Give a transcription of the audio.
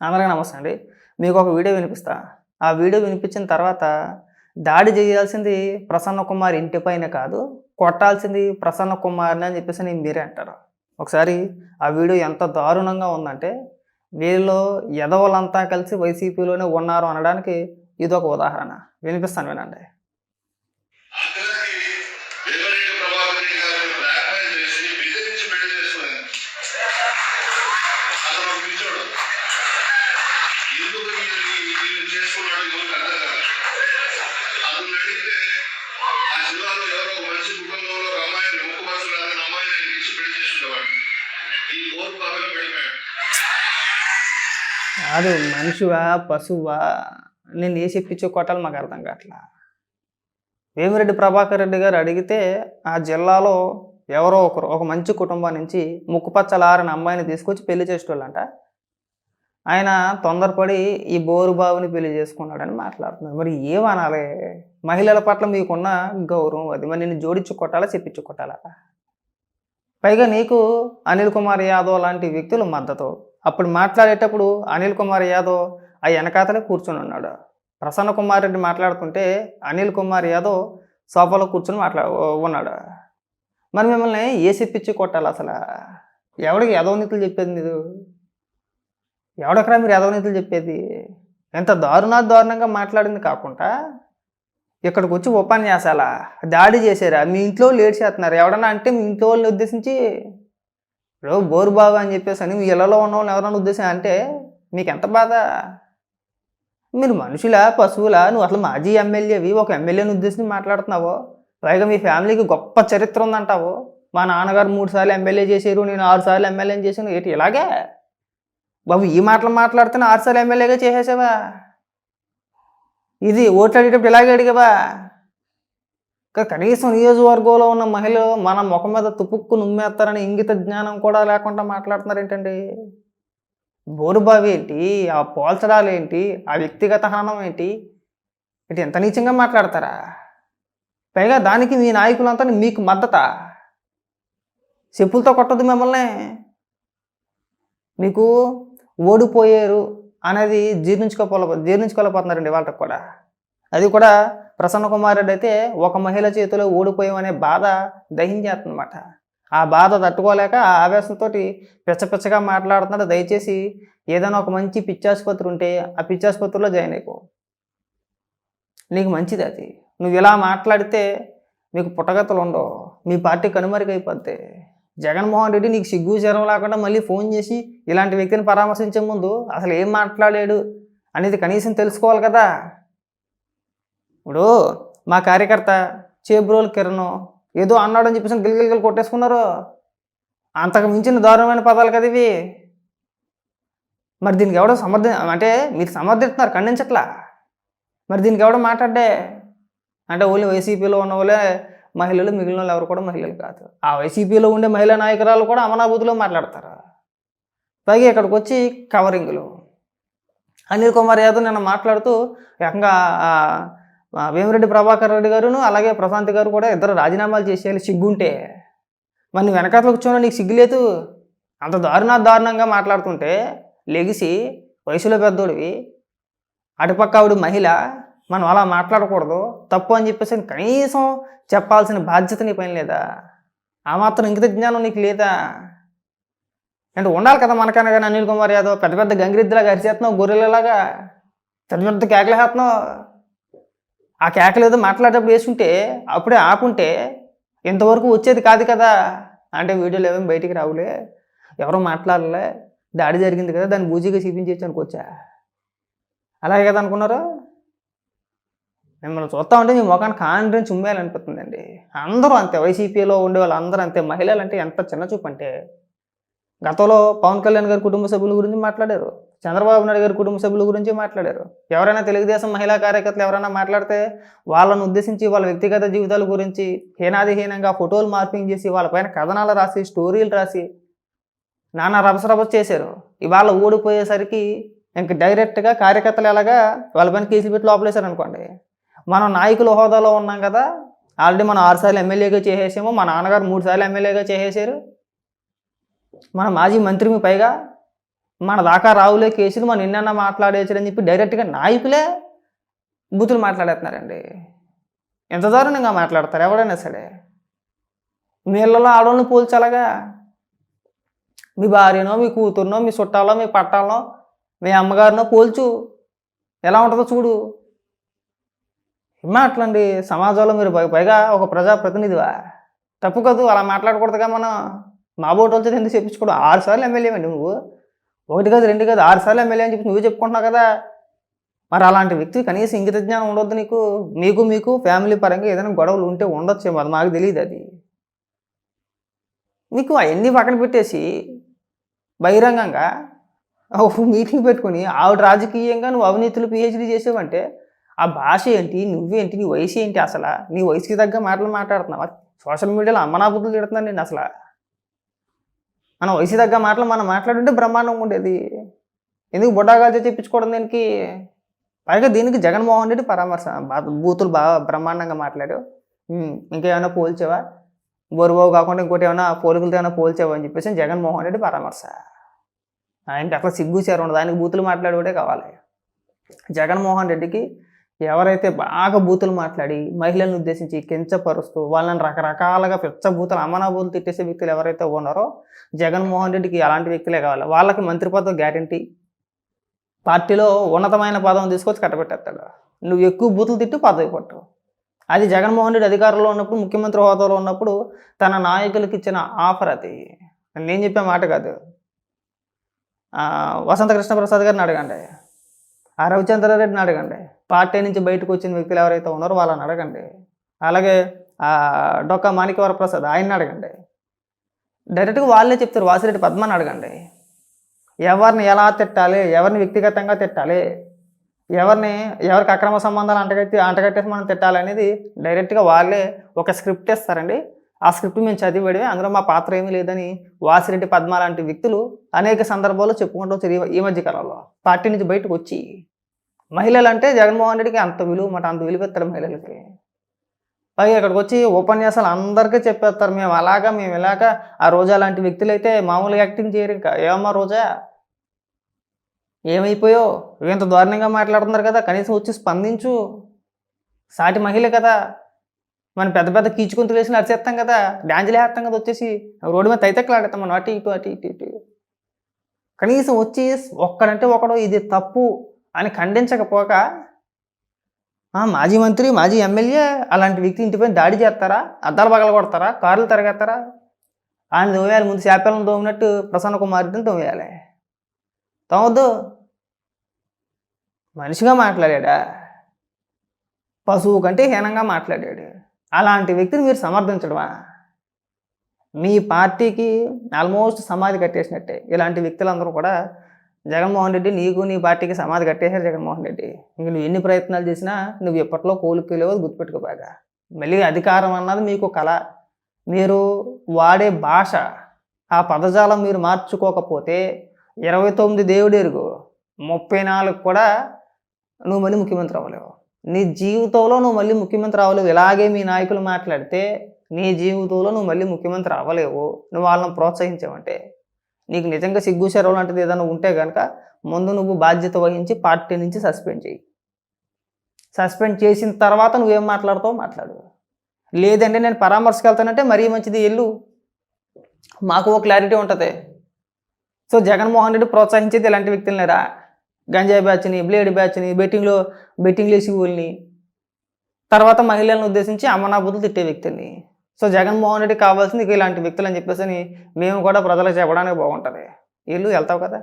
అందరికీ నమస్తే అండి. మీకు ఒక వీడియో వినిపిస్తా. ఆ వీడియో వినిపించిన తర్వాత దాడి చేయాల్సింది ప్రసన్న కుమార్ ఇంటి పైన కాదు కొట్టాల్సింది ప్రసన్న కుమార్ని అని చెప్పేసి నేను మీరే అంటారు. ఒకసారి ఆ వీడియో ఎంత దారుణంగా ఉందంటే వీళ్ళు ఎదవలంతా కలిసి వైసీపీలోనే ఉన్నారు అనడానికి ఇది ఒక ఉదాహరణ. వినిపిస్తాను వినండి. మంచి కుటుంబంలో రామాయణ అమ్మాయిని ముక్కు బస్సు రాదని అమ్మాయిని ఇచ్చి పెళ్ళి చేసుకునేవాడు. ఈ కోర్టు బాగా వెళ్ళిపోయాడు కాదు మనిషివా పశువా? నేను ఏ చెప్పించో కొట్టాలి మాకు అర్థం కావట్లా. వేమిరెడ్డి ప్రభాకర్ రెడ్డి గారు అడిగితే ఆ జిల్లాలో ఎవరో ఒకరు ఒక మంచి కుటుంబం నుంచి ముక్కుపచ్చలారని అమ్మాయిని తీసుకొచ్చి పెళ్ళి చేసేటోళ్ళంట. ఆయన తొందరపడి ఈ బోరు బావుని పెళ్ళి చేసుకున్నాడని మాట్లాడుతున్నారు మరి ఏమనాలి? మహిళల పట్ల మీకున్న గౌరవం అది. మరి నేను జోడించు కొట్టాలా చెప్పించు కొట్టాలా? పైగా నీకు అనిల్ కుమార్ యాదవ్ లాంటి వ్యక్తులు మద్దతు. అప్పుడు మాట్లాడేటప్పుడు అనిల్ కుమార్ యాదవ్ ఆ వెనకాతలే కూర్చొని ఉన్నాడు. ప్రసన్న కుమార్ రెడ్డి మాట్లాడుతుంటే అనిల్ కుమార్ యాదవ్ సోఫాలో కూర్చొని మాట్లా ఉన్నాడు. మరి మిమ్మల్ని ఏ చెప్పించి కొట్టాలి అసలు? ఎవడికి యదవనీతులు చెప్పేది మీరు? ఎవడెక్కడా మీరు యదవనీతులు చెప్పేది? ఎంత దారుణా దారుణంగా మాట్లాడింది కాకుండా ఇక్కడికి వచ్చి ఉపన్యాసాల? దాడి చేశారా? మీ ఇంట్లో లేట్ చేస్తున్నారు. ఎవడన్నా అంటే మీ ఇంట్లో వాళ్ళని ఉద్దేశించి ఇప్పుడు బోరు బాగా అని చెప్పేసి అని మీ ఇళ్ళలో ఉన్న వాళ్ళని ఎవరైనా ఉద్దేశం అంటే మీకు ఎంత బాధ? మీరు మనుషులా పశువులా? నువ్వు అసలు మాజీ ఎమ్మెల్యేవి? ఒక ఎమ్మెల్యేని ఉద్దేశించి మాట్లాడుతున్నావు? పైగా మీ ఫ్యామిలీకి గొప్ప చరిత్ర ఉందంటావు? మా నాన్నగారు మూడు సార్లు ఎమ్మెల్యే చేశారు నేను ఆరు సార్లు ఎమ్మెల్యేని చేశాను. ఏంటి ఇలాగే? బాబు ఈ మాటలు మాట్లాడితే ఆరు ఎమ్మెల్యేగా చేసేసావా? ఇది ఓట్లు అడిగేటప్పుడు ఇలాగే అడిగావా? కనీసం నియోజకవర్గంలో ఉన్న మహిళలు మన ముఖం మీద తుపుక్కు నుమ్మేస్తారని ఇంగిత జ్ఞానం కూడా లేకుండా మాట్లాడుతున్నారు ఏంటండి? బోరుబావి ఏంటి? ఆ పోల్చడాలు ఏంటి? ఆ వ్యక్తిగత హానం ఏంటి? ఇటు ఎంత నీచంగా మాట్లాడతారా? పైగా దానికి మీ నాయకులంతా మీకు మద్దత? చెప్పులతో కొట్టద్దు మిమ్మల్ని. మీకు ఓడిపోయారు అనేది జీర్ణించుకోపోలే జీర్ణించుకోలేకపోతున్నారండి వాళ్ళకి కూడా. అది కూడా ప్రసన్న కుమార్ రెడ్డి అయితే ఒక మహిళ చేతిలో ఓడిపోయామనే బాధ దహించేస్తుందన్నమాట. ఆ బాధ తట్టుకోలేక ఆ ఆవేశంతో పిచ్చ పిచ్చగా మాట్లాడుతున్నాడు. దయచేసి ఏదైనా ఒక మంచి పిచ్చాసుపత్రి ఉంటే ఆ పిచ్చాసుపత్రిలో జాయిన్ అయిపో. నీకు మంచిది అది. నువ్వు ఇలా మాట్లాడితే మీకు పుట్టగతులు ఉండవు. మీ పార్టీ కనుమరుగైపోద్ది. జగన్మోహన్ రెడ్డి నీకు సిగ్గు జ్వరం లేకుండా మళ్ళీ ఫోన్ చేసి ఇలాంటి వ్యక్తిని పరామర్శించే ముందు అసలు ఏం మాట్లాడాడు అనేది కనీసం తెలుసుకోవాలి కదా. ఇప్పుడు మా కార్యకర్త చేబ్రోల్ కిరణ్ ఏదో అన్నాడని చెప్పేసి గిలిగిలిగిలు కొట్టేసుకున్నారు. అంతకు మించిన దారుణమైన పదాలు కదా ఇవి. మరి దీనికి ఎవడో సమర్థ అంటే మీరు సమర్థిస్తున్నారు ఖండించట్లా. మరి దీనికి ఎవడో మాట్లాడే అంటే ఓన్లీ వైసీపీలో ఉన్న వాళ్ళే మహిళలు మిగిలిన వాళ్ళు ఎవరు కూడా మహిళలు కాదు. ఆ వైసీపీలో ఉండే మహిళా నాయకురాలు కూడా అమనాభూతిలో మాట్లాడతారు. పైగా ఇక్కడికి వచ్చి కవరింగ్లు. అనిల్ కుమార్ యాదవ్ నిన్న మాట్లాడుతూ ఏకంగా ఆ, వేమిరెడ్డి ప్రభాకర్ రెడ్డి గారును అలాగే ప్రశాంత్ గారు కూడా ఇద్దరు రాజీనామాలు చేసేయాలి సిగ్గుంటే. మరి వెనకాతలు కూర్చోవడం నీకు సిగ్గులేదు అంత దారుణ దారుణంగా మాట్లాడుతుంటే లెగిసి వయసులో పెద్దోడివి అటుపక్క ఆవిడ మహిళ మనం అలా మాట్లాడకూడదు. తప్పు అని చెప్పేసి కనీసం చెప్పాల్సిన బాధ్యత నీ పైన లేదా? ఆ మాత్రం ఇంకిత జ్ఞానం నీకు లేదా? అంటే ఉండాలి కదా మనకైనా కానీ అనిల్ కుమార్ యాదవ్ పెద్ద పెద్ద గంగిరెద్దులాగా అరిచేస్తున్నావు గొర్రెలలాగా. పెద్ద పెద్ద కేకలు వేస్తున్నావు. ఆ కేకలు ఏదో మాట్లాడేటప్పుడు వేసుకుంటే అప్పుడే ఆపుంటే ఇంతవరకు వచ్చేది కాదు కదా. అంటే వీడియోలు ఏమేమి బయటికి రావులే. ఎవరో మాట్లాడలే. దాడి జరిగింది కదా దాన్ని బూజీగా చూపించచ్చు అనుకోవచ్చా అలాగే కదా అనుకున్నారు? మిమ్మల్ని చూస్తా ఉంటే మీ ముఖాన్ని కాండ్రించి ఉమ్మేయాలనిపిస్తుందండి అందరూ అంతే వైసీపీలో ఉండే వాళ్ళు అందరూ అంతే. మహిళలు అంటే ఎంత చిన్న చూపు అంటే గతంలో పవన్ కళ్యాణ్ గారి కుటుంబ సభ్యుల గురించి మాట్లాడారు. చంద్రబాబు నాయుడు గారి కుటుంబ సభ్యుల గురించి మాట్లాడారు. ఎవరైనా తెలుగుదేశం మహిళా కార్యకర్తలు ఎవరైనా మాట్లాడితే వాళ్ళను ఉద్దేశించి వాళ్ళ వ్యక్తిగత జీవితాల గురించి హీనాదిహీనంగా ఫోటోలు మార్పింగ్ చేసి వాళ్ళపైన కథనాలు రాసి స్టోరీలు రాసి నానా రభసరభస చేశారు. ఇవాళ ఓడిపోయేసరికి ఇంక డైరెక్ట్గా కార్యకర్తలు ఎలాగా వాళ్ళపైన కేసులు పెట్టి లోపలేశారు అనుకోండి మనం నాయకుల హోదాలో ఉన్నాం కదా ఆల్రెడీ మనం ఆరు సార్లు ఎమ్మెల్యేగా చేసేసాము మా నాన్నగారు మూడు సార్లు ఎమ్మెల్యేగా చేసేసారు మన మాజీ మంత్రిమి పైగా మన దాకా రావులే కేసులు మనం నిన్న మాట్లాడేసారు అని చెప్పి డైరెక్ట్గా నాయకులే బూతులు మాట్లాడేస్తున్నారండి. ఎంత దారుణంగా మాట్లాడతారు ఎవడైనా సరే. నీళ్ళలో ఆడవాళ్ళని పోల్చాలగా. మీ భార్యనో మీ కూతురునో మీ చుట్టాలో మీ పట్టాలనో మీ అమ్మగారినో పోల్చు. ఎలా ఉంటుందో చూడు. ఏమా మాటలండి సమాజంలో మీరు పైగా ఒక ప్రజాప్రతినిధివా? తప్పు కాదు అలా మాట్లాడకూడదుగా మనం. మా బోటోళ్ళతో ఎందుకు చెప్పించుకోడు? ఆరు సార్లు ఎమ్మెల్యే అండి నువ్వు. ఒకటి కాదు రెండు కాదు ఆరు సార్లు ఎమ్మెల్యే అని చెప్పి నువ్వే చెప్పుకుంటున్నావు కదా. మరి అలాంటి వ్యక్తి కనీసం ఇంగిత జ్ఞానం ఉండొద్దు నీకు. మీకు మీకు ఫ్యామిలీ పరంగా ఏదైనా గొడవలు ఉంటే ఉండొచ్చేమో అది మాకు తెలియదు అది. నీకు అవన్నీ పక్కన పెట్టేసి బహిరంగంగా ఒక మీటింగ్ పెట్టుకొని ఆవిడ రాజకీయంగా నువ్వు అవినీతులు పిహెచ్డీ చేసేవంటే ఆ భాష ఏంటి? నువ్వేంటి? నీ వయసు ఏంటి అసలు? నీ వయసుకి తగ్గ మాటలు మాట్లాడుతున్నావా? సోషల్ మీడియాలో అమ్మనాబుద్ధులు తిడుతున్నాను నేను అసలు. మన వయసు తగ్గ మాటలు మనం మాట్లాడుంటే బ్రహ్మాండంగా ఉండేది. ఎందుకు బుడ్డాగాల్చే చెప్పించుకోవడం దీనికి? పైగా దీనికి జగన్మోహన్ రెడ్డి పరామర్శ. బా- బూతులు బాగా బ్రహ్మాండంగా మాట్లాడావు ఇంకేమైనా పోల్చేవా? బోరుబావు కాకుండా ఇంకోటి ఏమైనా పోలికలతో ఏమైనా పోల్చేవా అని చెప్పేసి జగన్మోహన్ రెడ్డి పరామర్శ. ఆయనకి అట్లా సిగ్గు చేరు ఉండదు. ఆయనకి బూతులు మాట్లాడేవాడే కావాలి. జగన్మోహన్ రెడ్డికి ఎవరైతే బాగా బూతులు మాట్లాడి మహిళలను ఉద్దేశించి కించపరుస్తూ వాళ్ళని రకరకాలుగా పిచ్చబూతులు అమనాబూతులు తిట్టేసే వ్యక్తులు ఎవరైతే ఉన్నారో జగన్మోహన్ రెడ్డికి అలాంటి వ్యక్తులే కావాలి. వాళ్ళకి మంత్రి పదవి గ్యారంటీ. పార్టీలో ఉన్నతమైన పదం తీసుకొచ్చి కట్టబెట్టేస్తాడు. నువ్వు ఎక్కువ బూతులు తిట్టి పదవి పట్టు. అది జగన్మోహన్ రెడ్డి అధికారంలో ఉన్నప్పుడు ముఖ్యమంత్రి హోదాలో ఉన్నప్పుడు తన నాయకులకు ఇచ్చిన ఆఫర్ అది. నేను చెప్పే మాట కాదు. వసంత కృష్ణప్రసాద్ గారిని అడగండి. ఆ రవిచంద్రారెడ్డిని అడగండి. పార్టీ నుంచి బయటకు వచ్చిన వ్యక్తులు ఎవరైతే ఉన్నారో వాళ్ళని అడగండి. అలాగే డొక్క మాణిక్యవర ప్రసాద్ ఆయన్ని అడగండి. డైరెక్ట్గా వాళ్ళే చెప్తారు వాసిరెడ్డి పద్మని అడగండి. ఎవరిని ఎలా తిట్టాలి ఎవరిని వ్యక్తిగతంగా తిట్టాలి ఎవరిని ఎవరికి అక్రమ సంబంధాలు అంటగట్టి అంటగట్టేసి మనం తిట్టాలి అనేది డైరెక్ట్గా వాళ్ళే ఒక స్క్రిప్ట్ ఇస్తారండి. ఆ స్క్రిప్ట్ మేము చదివాడే అందులో మా పాత్ర ఏమీ లేదని వాసిరెడ్డి పద్మ లాంటి వ్యక్తులు అనేక సందర్భాల్లో చెప్పుకుంటూ వచ్చారు ఈ- మధ్య కాలంలో పార్టీ నుంచి బయటకు వచ్చి మహిళలు అంటే జగన్మోహన్ రెడ్డికి అంత విలువ మాట అంత విలువ ఇస్తారు మహిళలకి. పైగా ఇక్కడికి వచ్చి ఉపన్యాసాలు అందరికీ చెప్పేస్తారు. మేము అలాగా మేము ఇలాగా. ఆ రోజా లాంటి వ్యక్తులు అయితే మామూలుగా యాక్టింగ్ చేయరు ఇంకా. ఏమమ్మా రోజా? ఏమైపోయో? ఇంత దారుణంగా మాట్లాడుతున్నారు కదా. కనీసం వచ్చి స్పందించు. సాటి మహిళ కదా. మనం పెద్ద పెద్ద కీచుకుంతు వేసి నడిచేస్తాం కదా డాన్సులు వేస్తాం కదా వచ్చేసి రోడ్డు మీద తైతెక్కలాడతాం మనం అటు ఇటు అటు ఇటు ఇటు కనీసం వచ్చి ఒక్కడంటే ఒకడు ఇది తప్పు అని ఖండించకపోక మాజీ మంత్రి మాజీ ఎమ్మెల్యే అలాంటి వ్యక్తి ఇంటిపైన దాడి చేస్తారా? అద్దాలు పగల కొడతారా? కార్లు తిరగేస్తారా? ఆయన దోమేయాలి ముందు చేపలను దోమినట్టు ప్రసన్న కుమార్తెని దోమేయాలి తోమొద్దు. మనిషిగా మాట్లాడాడా? పశువు కంటే హీనంగా మాట్లాడాడు. అలాంటి వ్యక్తిని మీరు సమర్థించడమా? మీ పార్టీకి ఆల్మోస్ట్ సమాధి కట్టేసినట్టే. ఇలాంటి వ్యక్తులందరూ కూడా జగన్మోహన్ రెడ్డి నీకు నీ పార్టీకి సమాధి కట్టేశారు జగన్మోహన్ రెడ్డి. ఇంక నువ్వు ఎన్ని ప్రయత్నాలు చేసినా నువ్వు ఎప్పట్లో కోలుకోలేవో గుర్తుపెట్టుకోబాగా మళ్ళీ అధికారం అన్నది మీకు కళ. మీరు వాడే భాష ఆ పదజాలం మీరు మార్చుకోకపోతే ఇరవై తొమ్మిది దేవుడు ఎరుగు ముప్పై నాలుగు కూడా నువ్వు మళ్ళీ ముఖ్యమంత్రి అవ్వలేవు. నీ జీవితంలో నువ్వు మళ్ళీ ముఖ్యమంత్రి అవ్వలేవు. ఇలాగే మీ నాయకులు మాట్లాడితే నీ జీవితంలో నువ్వు మళ్ళీ ముఖ్యమంత్రి అవ్వలేవు. నువ్వు వాళ్ళని ప్రోత్సహించావంటే నీకు నిజంగా సిగ్గు లాంటిది ఏదైనా ఉంటే కనుక ముందు నువ్వు బాధ్యత వహించి పార్టీ నుంచి సస్పెండ్ చేయి. సస్పెండ్ చేసిన తర్వాత నువ్వేం మాట్లాడతావు మాట్లాడు. లేదంటే నేను పరామర్శకు వెళ్తానంటే మరీ మంచిది ఎల్లు. మాకు ఓ క్లారిటీ ఉంటుంది. సో జగన్మోహన్ రెడ్డి ప్రోత్సహించేది ఇలాంటి వ్యక్తులనేరా గంజాయి బ్యాచ్ని బ్లేడ్ బ్యాచ్ని బెట్టింగ్లో బెట్టింగ్ లేసి ఊళ్ళని. తర్వాత మహిళలను ఉద్దేశించి అమ్మనాబుద్ధులు తిట్టే వ్యక్తిని. సో జగన్మోహన్ రెడ్డి కావాల్సింది ఇలాంటి వ్యక్తులు అని చెప్పేసి అని మేము కూడా ప్రజలకు చెప్పడానికి బాగుంటుంది. వీళ్ళు వెళ్తావు కదా?